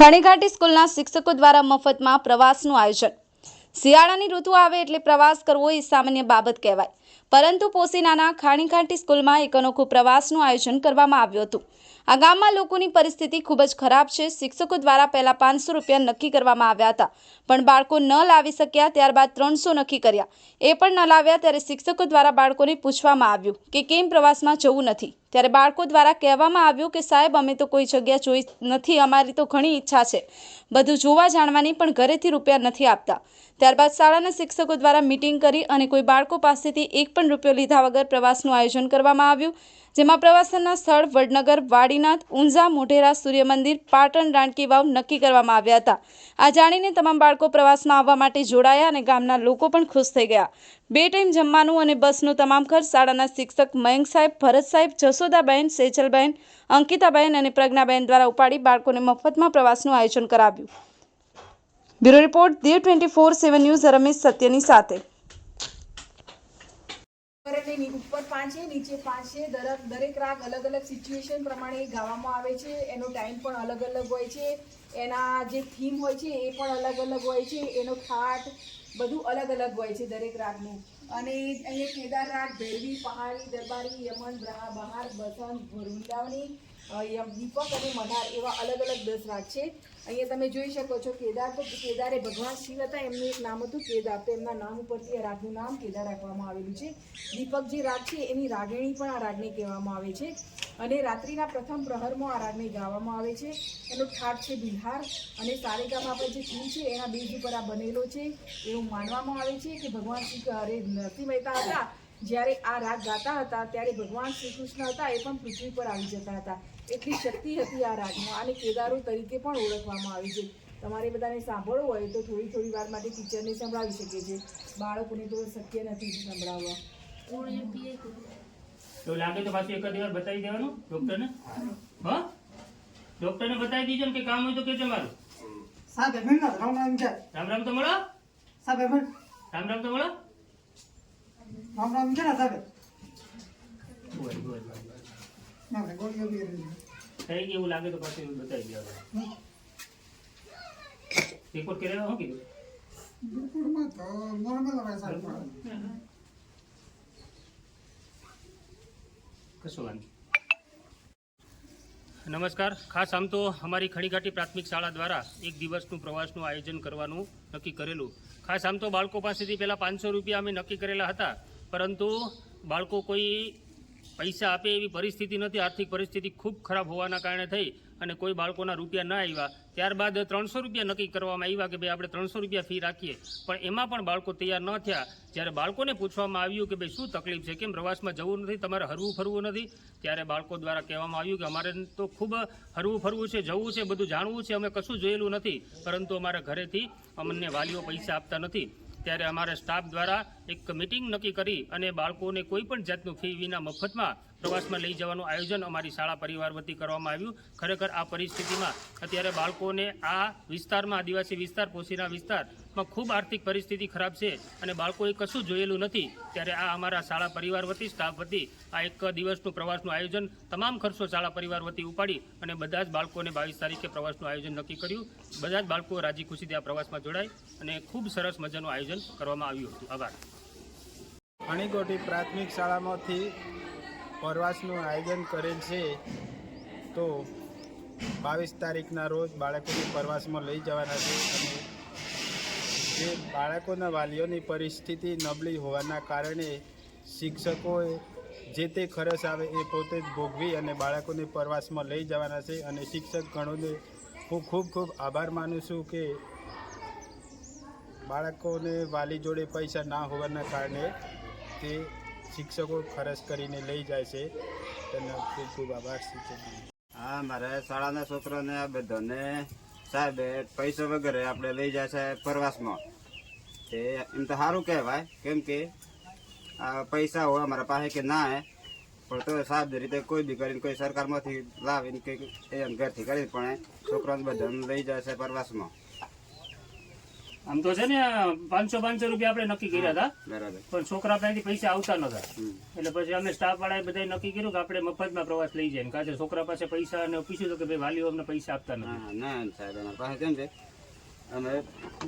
ખણીઘાટી સ્કૂલના શિક્ષકો દ્વારા મફતમાં પ્રવાસનું આયોજન. શિયાળાની ઋતુ આવે એટલે પ્રવાસ કરવો એ સામાન્ય બાબત કહેવાય. પરંતુ પોસીનાના ખાણીખાંટી સ્કૂલમાં એક અનોખું પ્રવાસનું આયોજન કરવામાં આવ્યું હતું. આ ગામમાં લોકોની પરિસ્થિતિ ખૂબ જ ખરાબ છે. શિક્ષકો દ્વારા પહેલા પાંચસો રૂપિયા નક્કી કરવામાં આવ્યા હતા, પણ બાળકો ન લાવી શક્યા, ત્યારબાદ ત્રણસો નક્કી કર્યા. એ પણ ન લાવ્યા ત્યારે શિક્ષકો દ્વારા બાળકોને પૂછવામાં આવ્યું કે કેમ પ્રવાસમાં જવું નથી. ત્યારે બાળકો દ્વારા કહેવામાં આવ્યું કે સાહેબ, અમે તો કોઈ જગ્યા જોઈ નથી, અમારી તો ઘણી ઈચ્છા છે. બધું જોવા જાણવાની પણ ઘરેથી રૂપિયા નથી આપતા. ત્યારબાદ શાળાના શિક્ષકો દ્વારા મિટિંગ કરી અને કોઈ બાળકો પાસેથી એક પણ રૂપિયો લીધા વગર પ્રવાસનું આયોજન કરવામાં આવ્યું, જેમાં પ્રવાસનના સ્થળ વડનગર, વાડીનાથ, ઊંઝા, મોઢેરા સૂર્ય પાટણ, રાણકી વાવ નક્કી કરવામાં આવ્યા હતા. આ જાણીને તમામ બાળકો પ્રવાસમાં આવવા માટે જોડાયા અને ગામના લોકો પણ ખુશ થઈ ગયા. બે ટાઈમ જમવાનું અને બસનો તમામ ખર્ચ શાળાના શિક્ષક મયંક સાહેબ, ભરત સાહેબ, જશોદાબેન, સેજલબેન, અંકિતાબેન અને પ્રજ્ઞાબેન દ્વારા ઉપાડી બાળકોને મફતમાં પ્રવાસનું આયોજન કરાવ્યું. Bureau report, Diu twenty four seven news, Ramesh સત્યની સાથે. એટલે ઉપર પાંચ છે નીચે પાંચ છે દરેક દરેક રાગ અલગ અલગ સિચ્યુએશન પ્રમાણે ગાવામાં આવે છે. એનો ટાઈમ પણ અલગ અલગ હોય છે. એના જે થીમ હોય છે, એ પણ અલગ અલગ હોય છે. એનો થાટ બધું અલગ અલગ હોય છે દરેક રાગનું. અને અહીંયા કેદાર રાગ ભૈરવી, પહાડી, દરબારી, યમન બહાર, બસંત, વૃંદાવની દીપક અને મઢાર એવા અલગ અલગ દસ રાગ છે. અહીંયા તમે જોઈ શકો છો કેદાર તો કેદારે ભગવાન શિવ હતા, એમનું એક નામ હતું કેદાર. તો એમના નામ ઉપરથી આ રાગનું નામ કેદાર રાખવામાં આવેલું છે. દીપક જે રાગ છે, એની રાગણી પણ આ રાગને કહેવામાં આવે છે. અને રાત્રિના પ્રથમ પ્રહરમાં આ રાગને ગાવામાં આવે છે. એનો ઠાઠ છે બિહાર. અને સારેગામાં આપણે જે થીમ છે, એના બેઝ ઉપર આ બનેલો છે. એવું માનવામાં આવે છે કે ભગવાન શ્રી અરે નરસિંહ મહેતા હતા. જ્યારે આ રાગ ગાતા હતા ત્યારે ભગવાન શ્રી કૃષ્ણ હતા એ પણ પૃથ્વી પર આવી જતા હતા. એટલી શક્તિ હતી આ રાગમાં. અને કેદારો તરીકે પણ ઓળખવામાં આવી છે. તમારે બધાને સાંભળવું હોય તો થોડી થોડી વાર માટે ટીચરને સંભળાવી શકે છે બાળકોને તો શક્ય નથી સંભળાવવા. તો? લાગે તો પાછું એક દિવસ વાર બતાવી દેવાનું ડોક્ટરને હા? ડોક્ટરને બતાવી દીજો ને કે કામ હોય તો કે તમારું સાહેબ એમ રામ રામ રામ રામ તો મળો. સાહેબ રામ રામ તો મળો. રામ રામ છે ને સાહેબ બોલ બોલ બોલ. ના ભાઈ ગોળીઓ બી રહી થઈ ગયું એવું લાગે તો પાછું એવું બતાવી દેવાનું રિપોર્ટ કર્યો શું કીધું બિલકુલમાં તો નોર્મલ આવે સાહેબ કશું વાંધો નમસ્કાર. ખાસ આમ તો અમારી ખણીઘાટી પ્રાથમિક શાળા દ્વારા એક દિવસનું પ્રવાસનું આયોજન કરવાનું નક્કી કરેલું. ખાસ આમ તો બાળકો પાસેથી પહેલાં પાંચસો રૂપિયા અમે નક્કી કરેલા હતા, પરંતુ બાળકો કોઈ પૈસા આપે એવી પરિસ્થિતિ નથી. આર્થિક પરિસ્થિતિ ખૂબ ખરાબ હોવાના કારણે થઈ અને કોઈ બાળકોના રૂપિયા ના આવ્યા, ત્યારબાદ ત્રણસો રૂપિયા નક્કી કરવામાં આવ્યા કે ભાઈ આપણે ત્રણસો રૂપિયા ફી રાખીએ. પણ એમાં પણ બાળકો તૈયાર ન થયા. જ્યારે બાળકોને પૂછવામાં આવ્યું કે ભાઈ શું તકલીફ છે, કેમ પ્રવાસમાં જવું નથી, તમારે હરવું ફરવું નથી, ત્યારે બાળકો દ્વારા કહેવામાં આવ્યું કે અમારે તો ખૂબ હરવું ફરવું છે, જવું છે, બધું જાણવું છે, અમે કશું જોયેલું નથી. પરંતુ અમારા ઘરેથી અમને વાલીઓ પૈસા આપતા નથી. ત્યારે અમારા સ્ટાફ દ્વારા એક મિટિંગ નક્કી કરી અને બાળકોને કોઈ પણ જાતનું ફી વિના મફતમાં પ્રવાસમાં લઈ જવાનું આયોજન અમારી શાળા પરિવાર વતી કરવામાં આવ્યું. ખરેખર આ પરિસ્થિતિમાં અત્યારે બાળકોને આ વિસ્તારમાં આદિવાસી વિસ્તાર, પોશીના વિસ્તારમાં ખૂબ આર્થિક પરિસ્થિતિ ખરાબ છે અને બાળકોએ કશું જોયેલું નથી, ત્યારે આ અમારા શાળા પરિવાર વતી સ્ટાફ વતી, આ એક દિવસનું પ્રવાસનું આયોજન તમામ ખર્ચો શાળા પરિવાર વતી ઉપાડી અને બધા જ બાળકોને બાવીસ તારીખે પ્રવાસનું આયોજન નક્કી કર્યું. બધા જ બાળકો રાજી ખુશીથી આ પ્રવાસમાં જોડાય અને ખૂબ સરસ મજાનું આયોજન કરવામાં આવ્યું હતું. આભાર. અણીકોટી પ્રાથમિક શાળામાંથી પ્રવાસનું આયોજન કરેલ છે, તો બાવીસ તારીખના રોજ બાળકોને પ્રવાસમાં લઈ જવાના છે અને જે બાળકોના વાલીઓની પરિસ્થિતિ નબળી હોવાના કારણે શિક્ષકોએ જે તે ખર્ચ આવે એ પોતે જ ભોગવી અને બાળકોને પ્રવાસમાં લઈ જવાના છે અને શિક્ષક ગણોને હું ખૂબ ખૂબ આભાર માનું છું કે બાળકોને વાલી જોડે પૈસા ના હોવાના કારણે તે શિક્ષકો ખર્ચ કરીને લઈ જાય છે. તેનો ખૂબ ખૂબ આભાર શિક્ષક હા, મારે શાળાના છોકરાને, આ બધાને સાહેબે પૈસા વગેરે આપણે લઈ જાય છે પ્રવાસમાં. તે એમ તો સારું કહેવાય, કેમ કે આ પૈસા હોય અમારા પાસે કે ના હે, પણ તો સાહેબ રીતે કોઈ બી કરીને કોઈ સરકારમાંથી લાવીને કંઈક એમ ઘરથી કરી, પણ છોકરાને બધાને લઈ જાય છે પ્રવાસમાં. આમ તો છે ને પાંચસો પાંચસો રૂપિયા આપણે નક્કી કર્યા હતા. પણ છોકરા પાસેથી પૈસા આવતા નતા એટલે પછી અમે સ્ટાફ વાળાએ બધા નક્કી કર્યું કે આપણે મફતમાં પ્રવાસ લઈ જાય કારણ કે છોકરા પાસે પૈસા અને પૂછ્યું તો કે ભાઈ વાલીઓ અમને પૈસા આપતા નથી. ના સાહેબ એના પાસે કેમ છે? અમે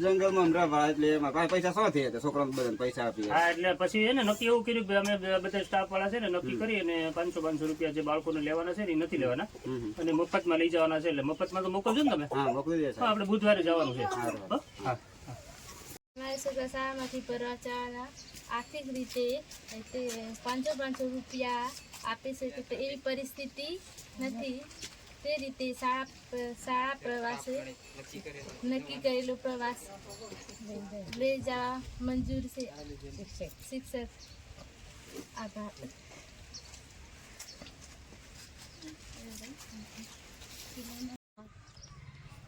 જંગલમાં અમરા રહેવા એટલે એમાં પાસે પૈસા શું થયા છોકરા બધા પૈસા આપીએ. હા એટલે પછી એને નક્કી એવું કર્યું કે અમે બધા સ્ટાફ વાળા છે ને નક્કી કરી અને પાંચસો પાંચસો રૂપિયા જે બાળકોને લેવાના છે ને એ નથી લેવાના. અને મફતમાં લઈ જવાના છે. એટલે મફતમાં તો મોકલજો ને તમે. હા મોકલી દે આપણે બુધવારે જવાનું છે. હો? મારા છોકરા શાળામાંથી જવાના આર્થિક રીતે તે પાંચસો પાંચસો રૂપિયા આપે છે તો એવી પરિસ્થિતિ નથી. તે રીતે શાળા શાળા પ્રવાસે નક્કી કરેલો પ્રવાસ લઈ જવા મંજૂર છે. શિક્ષક, આભાર.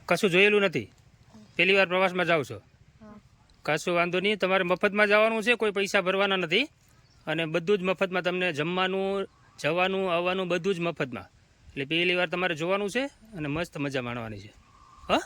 કશું જોયેલું નથી? પહેલી વાર પ્રવાસમાં જાઉં છો? કશું વાંધો નહીં. તમારે મફતમાં જવાનું છે કોઈ પૈસા ભરવાના નથી. અને બધું જ મફતમાં તમને જમવાનું જવાનું આવવાનું બધું જ મફતમાં. એટલે પહેલી વાર તમારે જોવાનું છે અને મસ્ત મજા માણવાની છે. હા?